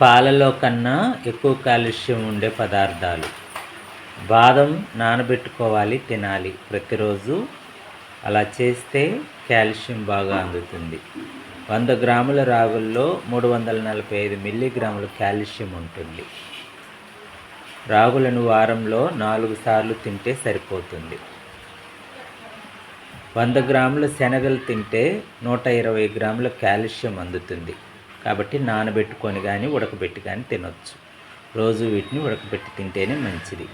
పాలలో కన్నా ఎక్కువ కాల్షియం ఉండే పదార్థాలు. బాదం నానబెట్టుకోవాలి తినాలి. ప్రతిరోజు అలా చేస్తే కాల్షియం బాగా అందుతుంది. వంద గ్రాముల రాగుల్లో మూడు వందల నలభై ఐదు మిల్లీగ్రాముల కాల్షియం ఉంటుంది. రాగులను వారంలో నాలుగు సార్లు తింటే సరిపోతుంది. వంద గ్రాముల శనగలు తింటే నూట ఇరవై గ్రాముల కాల్షియం అందుతుంది. కాబట్టి నానబెట్టుకొని కానీ ఉడకబెట్టి కానీ తినొచ్చు. రోజు వీటిని ఉడకబెట్టి తింటేనే మంచిది.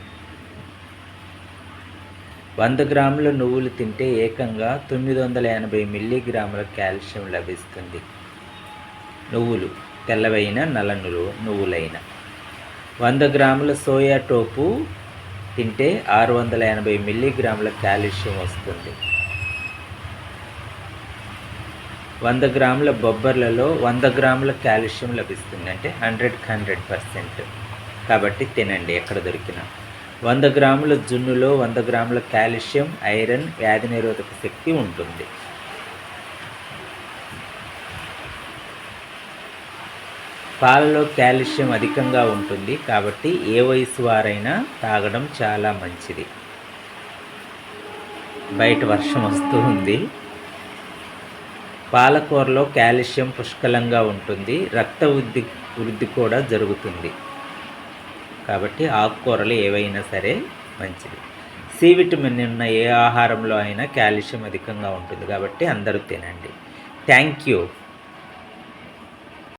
వంద గ్రాముల నువ్వులు తింటే ఏకంగా తొమ్మిది వందల ఎనభై మిల్లీగ్రాముల కాల్షియం లభిస్తుంది. నువ్వులు తెల్లవైన నలనులు నువ్వులైన. వంద గ్రాముల సోయా టోపు తింటే ఆరు వందల ఎనభై మిల్లీగ్రాముల కాల్షియం వస్తుంది. వంద గ్రాముల బొబ్బర్లలో వంద గ్రాముల కాల్షియం లభిస్తుంది అంటే హండ్రెడ్కి హండ్రెడ్ పర్సెంట్. కాబట్టి తినండి ఎక్కడ దొరికినా. వంద గ్రాముల జున్నులో వంద గ్రాముల కాల్షియం ఐరన్ వ్యాధి నిరోధక శక్తి ఉంటుంది. పాలలో కాల్షియం అధికంగా ఉంటుంది కాబట్టి ఏ వయసు వారైనా తాగడం చాలా మంచిది. బయట వర్షం వస్తూ ఉంది. పాలకూరలో కాల్షియం పుష్కలంగా ఉంటుంది. రక్త వృద్ధి వృద్ధి కూడా జరుగుతుంది. కాబట్టి ఆకుకూరలు ఏవైనా సరే మంచిది. సి విటమిన్ ఉన్న ఏ ఆహారంలో అయినా కాల్షియం అధికంగా ఉంటుంది కాబట్టి అందరూ తినండి. Thank you